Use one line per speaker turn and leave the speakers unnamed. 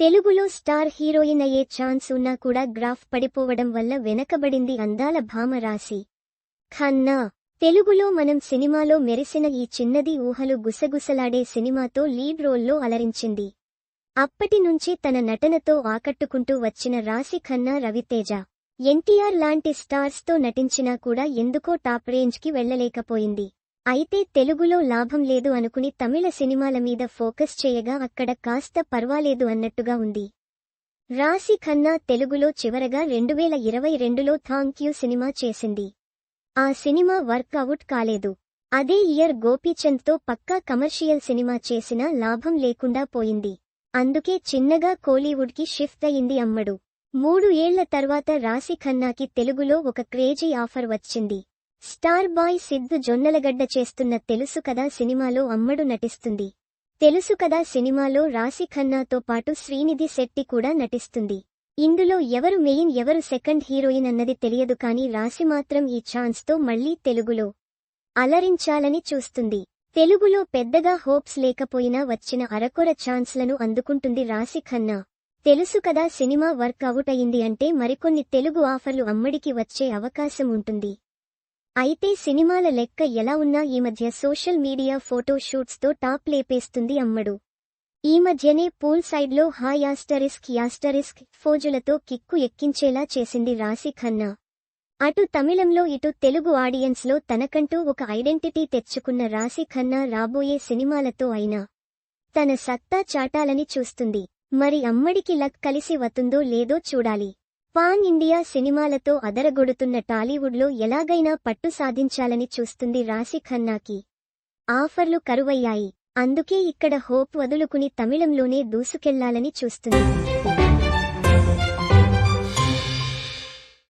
తెలుగులో star heroine అయ్యే chance ఉన్నా కూడా గ్రాఫ్ పడిపోవడం వల్ల వెనకబడింది అందాల భామ రాశి. ఖన్నా తెలుగులో మనం సినిమాలో మెరిసిన ఈ చిన్నది ఊహలు గుసగుసలాడే సినిమాతో లీడ్ రోల్లో అలరించింది. అప్పటి నుంచి తన నటనతో ఆకట్టుకుంటూ వచ్చిన రాశి ఖన్నా రవితేజ. ఎన్టీఆర్ లాంటి స్టార్స్తో నటించినా కూడా ఎందుకో టాప్ రేంజ్కి వెళ్ళలేకపోయింది అయితే తెలుగులో లాభం లేదు అనుకుని తమిళ సినిమాల మీద ఫోకస్ చేయగా అక్కడ కాస్త పర్వాలేదు అన్నట్టుగా ఉంది. రాశి ఖన్నా తెలుగులో చివరగా రెండువేల ఇరవై రెండులో థాంక్ యూ సినిమా చేసింది. ఆ సినిమా వర్కౌట్ కాలేదు. అదే ఇయర్ గోపీచంద్తో పక్కా కమర్షియల్ సినిమా చేసినా లాభం లేకుండా పోయింది. అందుకే చిన్నగా కోలీవుడ్కి షిఫ్ట్ అయింది అమ్మడు. మూడు ఏళ్ళ తర్వాత రాశి ఖన్నాకి తెలుగులో ఒక క్రేజీ ఆఫర్ వచ్చింది. స్టార్ బాయ్ సిద్ధు జొన్నలగడ్డ చేస్తున్న తెలుసు కదా సినిమాలో అమ్మడు నటిస్తుంది. తెలుసు కదా సినిమాలో రాశి ఖన్నాతో పాటు శ్రీనిధి శెట్టి కూడా నటిస్తుంది. ఇందులో ఎవరు మెయిన్ ఎవరు సెకండ్ హీరోయిన్ అన్నది తెలియదు కానీ రాశి మాత్రం ఈ ఛాన్స్తో మళ్ళీ తెలుగులో అలరించాలని చూస్తుంది. తెలుగులో పెద్దగా హోప్స్ లేకపోయినా వచ్చిన అరకొర ఛాన్స్లను అందుకుంటుంది రాశి ఖన్నా. తెలుసు కదా సినిమా వర్క్ అవుట్ అయింది అంటే మరికొన్ని తెలుగు ఆఫర్లు అమ్మడికి వచ్చే అవకాశం ఉంటుంది. అయితే సినిమాల లెక్క ఎలా ఉన్నా ఈ మధ్య సోషల్ మీడియా ఫోటో షూట్స్తో టాప్ లేపేస్తుంది అమ్మడు. ఈ మధ్యనే పూల్ సైడ్లో హా యాస్టరిస్క్ యాస్టరిస్క్ ఫోజులతో కిక్కు ఎక్కించేలా చేసింది రాశి ఖన్నా. అటు తమిళంలో ఇటు తెలుగు ఆడియన్స్లో తనకంటూ ఒక ఐడెంటిటీ తెచ్చుకున్న రాశి ఖన్నా రాబోయే సినిమాలతో అయినా తన సత్తా చాటాలని చూస్తుంది. మరి అమ్మడికి లక్ కలిసి వతుందో లేదో చూడాలి. పాన్ ఇండియా సినిమాలతో అదరగొడుతున్న టాలీవుడ్లో ఎలాగైనా పట్టు సాధించాలని చూస్తుంది రాశి ఖన్నాకి ఆఫర్లు కరువయ్యాయి. అందుకే ఇక్కడ హోప్ వదులుకుని తమిళంలోనే దూసుకెళ్ళాలని చూస్తుంది.